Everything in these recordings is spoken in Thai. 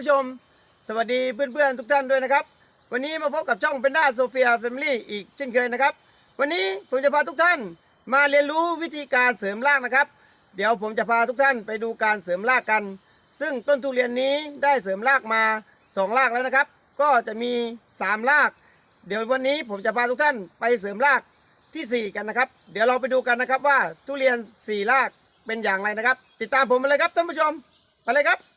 ผู้ชม สวัสดีเพื่อนๆทุกท่านด้วยนะครับ วันนี้มาพบกับช่องเป็นด้าโซเฟียแฟมิลี่อีกเช่นเคยนะครับ วันนี้ผมจะพาทุกท่านมาเรียนรู้วิธีการเสริมรากนะครับ เดี๋ยวผมจะพาทุกท่านไปดูการเสริมรากกัน ซึ่งต้นทุเรียนนี้ได้เสริมรากมาสองรากแล้วนะครับ ก็จะมีสามราก เดี๋ยววันนี้ผมจะพาทุกท่านไปเสริมรากที่ 4 กันนะครับ เดี๋ยวเราไปดูกันนะครับว่าทุเรียน 4 รากเป็นอย่างไรนะครับ ติดตามผมมาเลยครับท่านผู้ชมไปเลยครับ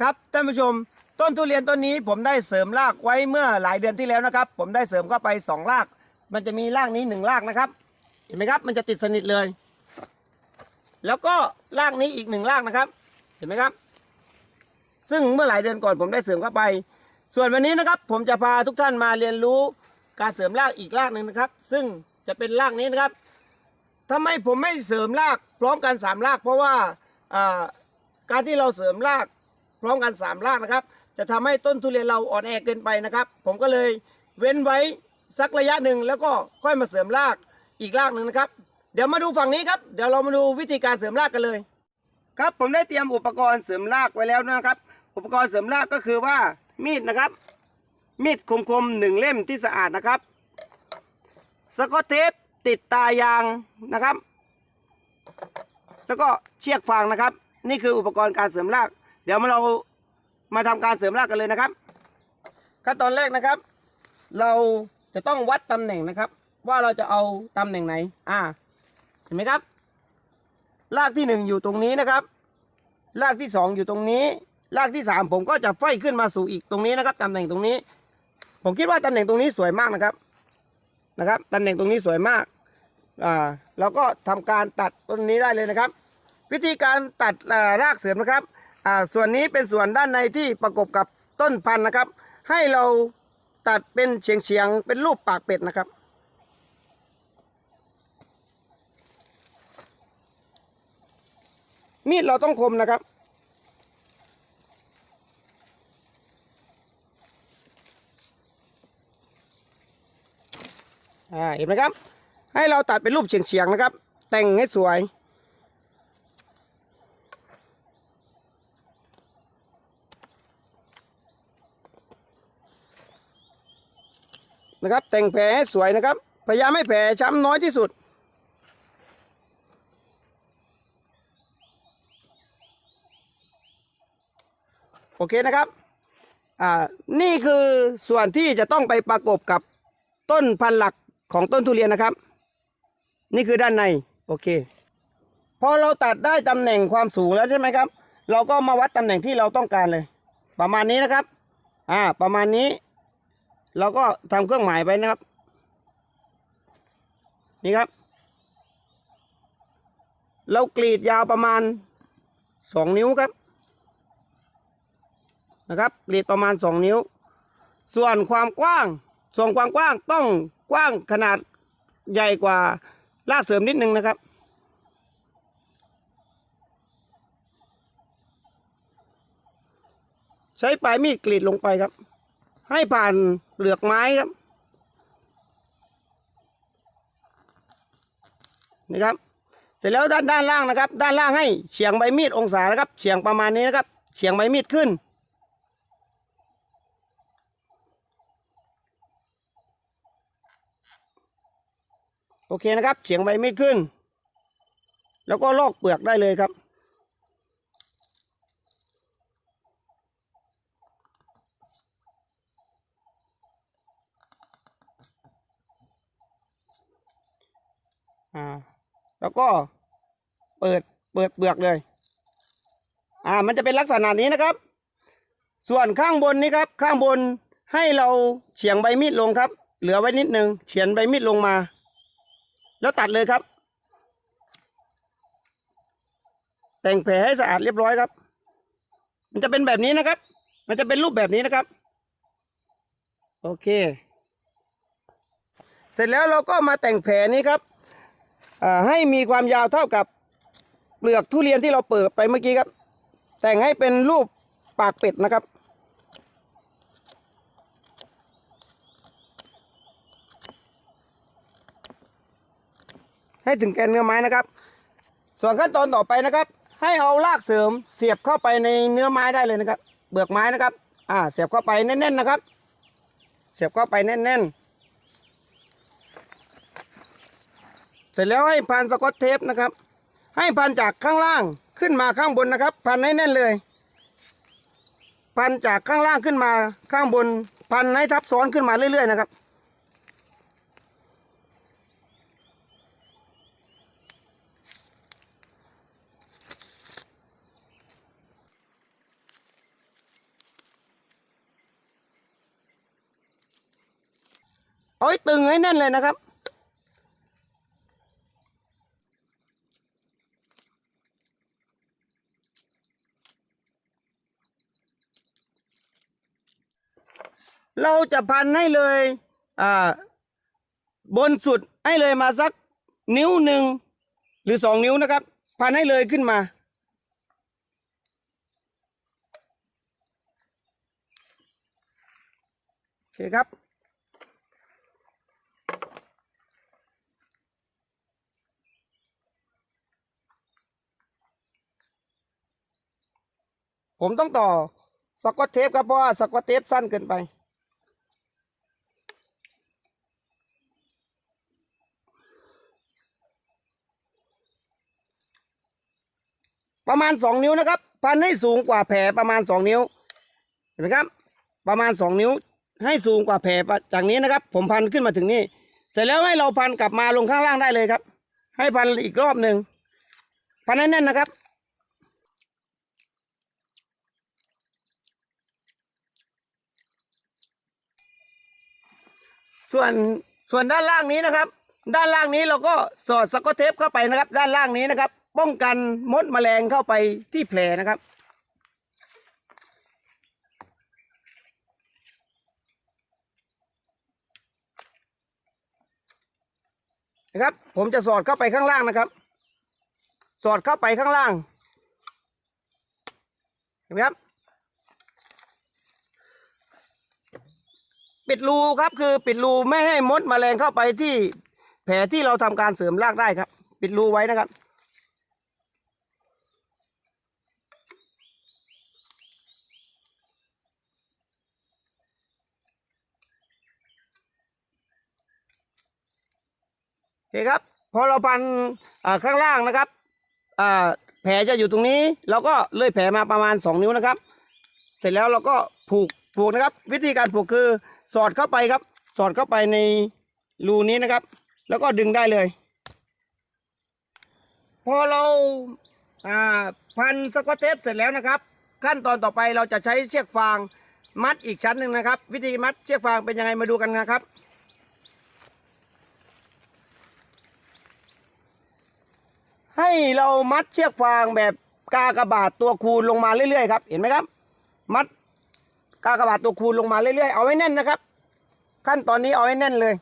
ครับท่านผู้ชมต้นทุเรียนต้นนี้ผมได้เสริมรากไว้เมื่อหลายเดือนที่แล้วนะครับ ผมได้เสริมเข้าไปสองราก มันจะมีรากนี้หนึ่งรากนะครับ เห็นไหมครับ มันจะติดสนิทเลย แล้วก็รากนี้อีกหนึ่งรากนะครับ เห็นไหมครับ ซึ่งเมื่อหลายเดือนก่อนผมได้เสริมเข้าไป ส่วนวันนี้นะครับ ผมจะพาทุกท่านมาเรียนรู้การเสริมรากอีกรากหนึ่งนะครับ ซึ่งจะเป็นรากนี้นะครับทำไมผมไม่เสริมรากพร้อมกันสามราก เพราะว่าอ่าการที่เราเสริมราก พร้อมกัน3รากนะครับ จะทำให้ต้นทุเรียนเราอ่อนแอเกินไปนะครับ ผมก็เลยเว้นไว้สักระยะหนึ่งแล้วก็ค่อยมาเสริมรากอีกรากหนึ่งนะครับ เดี๋ยวมาดูฝั่งนี้ครับเดี๋ยวเรามาดูวิธีการเสริมรากกันเลย ครับผมได้เตรียมอุปกรณ์เสริมรากไว้แล้วนะครับ อุปกรณ์เสริมรากก็คือว่ามีดนะครับ มีดคมๆหนึ่งเล่มที่สะอาดนะครับสกอตเทปติดตายางนะครับ แล้วก็เชือกฟางนะครับ นี่คืออุปกรณ์การเสริมราก เดี๋ยวมาเรามาทำการเสริมรากกันเลยนะครับ ขั้นตอนแรกนะครับ เราจะต้องวัดตำแหน่งนะครับ ว่าเราจะเอาตำแหน่งไหน อ่า เห็นไหมครับ รากที่หนึ่งอยู่ตรงนี้นะครับ รากที่สองอยู่ตรงนี้ รากที่สามผมก็จะไฟขึ้นมาสู่อีกตรงนี้นะครับตำแหน่งตรงนี้ ผมคิดว่าตำแหน่งตรงนี้สวยมากนะครับ นะครับตำแหน่งตรงนี้สวยมาก อ่าเราก็ทำการตัดต้นนี้ได้เลยนะครับ วิธีการตัดรากเสริมนะครับ อ่าส่วนนี้เป็นส่วนด้านในที่ประกบกับต้นพันธุ์นะครับ ให้เราตัดเป็นเฉียงเฉียงๆเป็นรูปปากเป็ดนะครับ มีดเราต้องคมนะครับเห็นไหมครับ ให้เราตัดเป็นรูปเฉียงเฉียงๆนะครับ แต่งให้สวย นะครับ แต่งแผลให้สวยนะครับ พยายามให้แผลช้ำน้อยที่สุด โอเคนะครับอ่านี่คือส่วนที่จะต้องไปประกบกับต้นพันธุ์หลักของต้นทุเรียนนะครับ นี่คือด้านในโอเคพอเราตัดได้ตำแหน่งความสูงแล้วใช่ไหมครับ เราก็มาวัดตำแหน่งที่เราต้องการเลย ประมาณนี้นะครับ อ่า ประมาณนี้ เราก็ทำเครื่องหมายไปนะครับ นี่ครับ เรากรีดยาวประมาณสองนิ้วครับ นะครับกรีดประมาณสองนิ้ว ส่วนความกว้าง ส่วนความกว้างต้องกว้างขนาดใหญ่กว่าลากเสริมนิดนึงนะครับใช้ปลายมีดกรีดลงไปครับ ให้ผ่านเปลือกไม้ครับนี่ครับ เสร็จแล้วด้านด้านล่างนะครับ ด้านล่างให้เฉียงใบมีดองศานะครับ เฉียงประมาณนี้นะครับ เฉียงใบมีดขึ้น โอเคนะครับ เฉียงใบมีดขึ้น แล้วก็ลอกเปลือกได้เลยครับ อ่า แล้วก็เปิดเปิดเปลือกเลย อ่า มันจะเป็นลักษณะนี้นะครับ ส่วนข้างบนนี้ครับ ข้างบนให้เราเฉียงใบมีดลงครับ เหลือไว้นิดนึงเฉียงใบมีดลงมา แล้วตัดเลยครับ แต่งแผลให้สะอาดเรียบร้อยครับ มันจะเป็นแบบนี้นะครับ มันจะเป็นรูปแบบนี้นะครับ โอเค เสร็จแล้วเราก็มาแต่งแผลนี้ครับ ให้มีความยาวเท่ากับเปลือกทุเรียนที่เราเปิดไปเมื่อกี้ครับ แต่งให้เป็นรูปปากเป็ดนะครับ ให้ถึงแกนเนื้อไม้นะครับ ส่วนขั้นตอนต่อไปนะครับ ให้เอารากเสริมเสียบเข้าไปในเนื้อไม้ได้เลยนะครับ เบือกไม้นะครับ อ่า เสียบเข้าไปแน่นๆนะครับ เสียบเข้าไปแน่นๆ สร็จแล้วให้พันสกอตเทปนะครับ ให้พันจากข้างล่างขึ้นมาข้างบนนะครับ พันให้แน่นเลย พันจากข้างล่างขึ้นมาข้างบน พันให้ทับซ้อนขึ้นมาเรื่อยๆนะครับเอาให้ตึงให้แน่นเลยนะครับ เราจะพันให้เลยอ่าบนสุดให้เลยมาสักนิ้วหนึ่งหรือสองนิ้วนะครับ พันให้เลยขึ้นมา โอเคครับผมต้องต่อสกอตเทปครับเพราะว่าสกอตเทปสั้นเกินไป ประมาณสองนิ้วนะครับ พันให้สูงกว่าแผลประมาณสองนิ้ว เห็นไหมครับ ประมาณสองนิ้ว ให้สูงกว่าแผลจากนี้นะครับ ผมพันขึ้นมาถึงนี่ เสร็จแล้วให้เราพันกลับมาลงข้างล่างได้เลยครับ ให้พันอีกรอบหนึ่ง พันให้แน่นนะครับส่วนส่วนด้านล่างนี้นะครับ ด้านล่างนี้เราก็สอดสกอตเทปเข้าไปนะครับ ด้านล่างนี้นะครับ ป้องกันมดแมลงเข้าไปที่แผลนะครับ นะครับ ผมจะสอดเข้าไปข้างล่างนะครับ สอดเข้าไปข้างล่างเห็นไหมครับปิดรูครับคือปิดรูไม่ให้มดแมลงเข้าไปที่แผลที่เราทำการเสริมรากได้ครับ ปิดรูไว้นะครับ เคครับพอเราพันข้างล่างนะครับแผลจะอยู่ตรงนี้เราก็เลื่อยแผลมาประมาณ 2 นิ้วนะครับ เสร็จแล้วเราก็ผูกผูกนะครับ วิธีการผูกคือสอดเข้าไปครับ สอดเข้าไปในรูนี้นะครับ แล้วก็ดึงได้เลย พอเราพันสกอตเทปเสร็จแล้วนะครับ ขั้นตอนต่อไปเราจะใช้เชือกฟางมัดอีกชั้นหนึ่งนะครับ วิธีมัดเชือกฟางเป็นยังไงมาดูกันนะครับ ให้เรามัดเชือกฟางแบบกากระบาดตัวคูณลงมาเรื่อยๆครับเห็นไหมครับ มัดกากระบาดตัวคูณลงมาเรื่อยๆเอาไว้แน่นนะครับ ขั้นตอนนี้เอาไว้แน่นเลย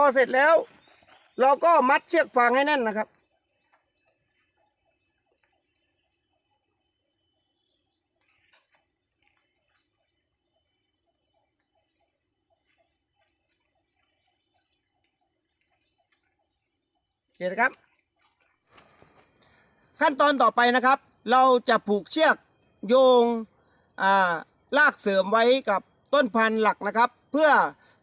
อเสร็จแล้ว เราก็มัดเชือกฟางให้แน่นนะครับโอเคนะครับ ขั้นตอนต่อไปนะครับ เราจะผูกเชือกโยงาลากเสริมไว้กับต้นพันธุ์หลักนะครับ เพื่อ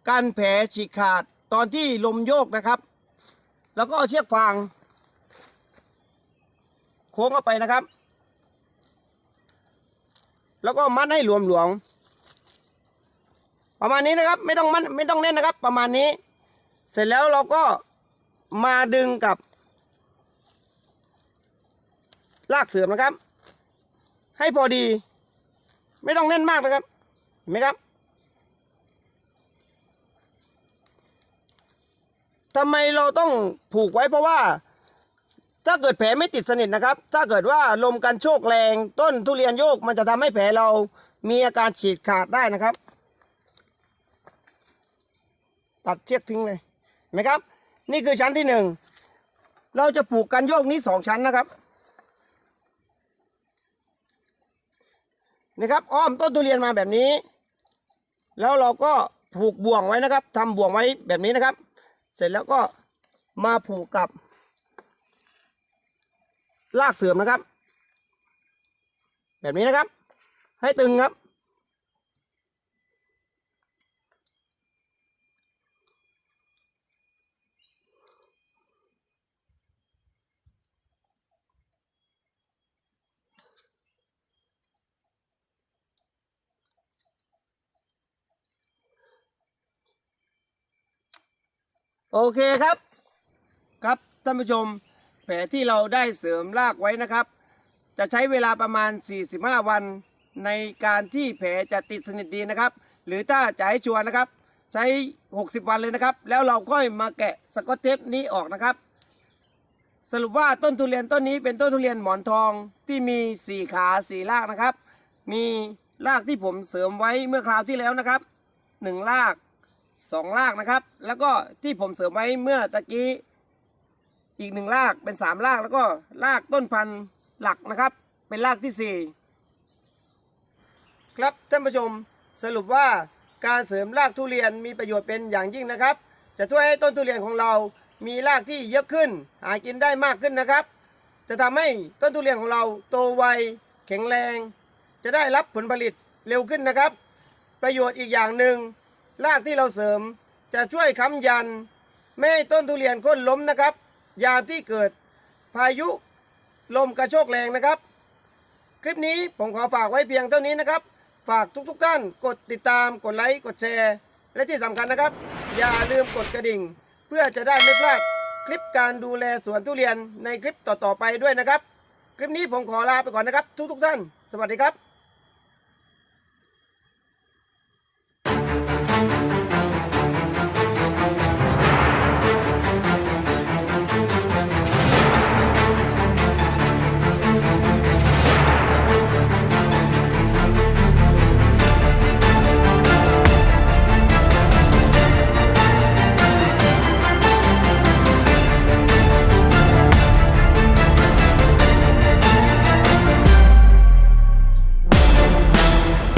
การแผลฉีกขาด ตอนที่ลมโยกนะครับ แล้วก็เอาเชือกฟาง โค้งเข้าไปนะครับ แล้วก็มัดให้หลวมๆประมาณนี้นะครับ ไม่ต้องมัดไม่ต้องแน่นนะครับ ประมาณนี้ เสร็จแล้วเราก็มาดึงกับ ลากเสื่อมนะครับ ให้พอดี ไม่ต้องแน่นมากนะครับเห็นไหมครับ ทำไมเราต้องผูกไว้เพราะว่า ถ้าเกิดแผลไม่ติดสนิทนะครับ ถ้าเกิดว่าลมกันโชกแรงต้นทุเรียนโยกมันจะทำให้แผลเรามีอาการฉีกขาดได้นะครับ ตัดเชือกทิ้งเลยเห็นไหมครับ นี่คือชั้นที่หนึ่งเราจะปลูกกันโยกนี้สองชั้นนะครับนะครับอ้อมต้นทุเรียนมาแบบนี้ แล้วเราก็ผูกบ่วงไว้นะครับทำบ่วงไว้แบบนี้นะครับ เสร็จแล้วก็มาผูกกับลากเสื่อมนะครับ แบบนี้นะครับ ให้ตึงครับ โอเคครับ ครับท่านผู้ชม แผลที่เราได้เสริมรากไว้นะครับ จะใช้เวลาประมาณ 45 วัน ในการที่แผลจะติดสนิทดีนะครับ หรือถ้าจะให้ชัวร์นะครับ ใช้ 60 วันเลยนะครับ แล้วเราค่อยมาแกะสกอตเทปนี้ออกนะครับสรุปว่าต้นทุเรียนต้นนี้เป็นต้นทุเรียนหมอนทองที่มี4ขา4รากนะครับ มีรากที่ผมเสริมไว้เมื่อคราวที่แล้วนะครับ1ราก 2รากนะครับ แล้วก็ที่ผมเสริมไว้เมื่อตะกี้อีกหนึ่งรากเป็นสามรากแล้วก็รากต้นพันธุ์หลักนะครับ เป็นรากที่สี่ครับท่านผู้ชมสรุปว่าการเสริมรากทุเรียนมีประโยชน์เป็นอย่างยิ่งนะครับ จะช่วยให้ต้นทุเรียนของเรามีรากที่เยอะขึ้น หากินได้มากขึ้นนะครับ จะทำให้ต้นทุเรียนของเราโตไวแข็งแรง จะได้รับผลผลิตเร็วขึ้นนะครับ ประโยชน์อีกอย่างหนึ่ง รากที่เราเสริม จะช่วยค้ำยัน ไม่ให้ต้นทุเรียนโค่นล้มนะครับ ยามที่เกิดพายุลมกระโชกแรงนะครับ คลิปนี้ผมขอฝากไว้เพียงเท่านี้นะครับ ฝากทุกๆท่านกดติดตามกดไลค์กดแชร์ และที่สำคัญนะครับ อย่าลืมกดกระดิ่ง เพื่อจะได้ไม่พลาดคลิปการดูแลสวนทุเรียนในคลิปต่อๆไปด้วยนะครับ คลิปนี้ผมขอลาไปก่อนนะครับ ทุกๆท่าน สวัสดีครับ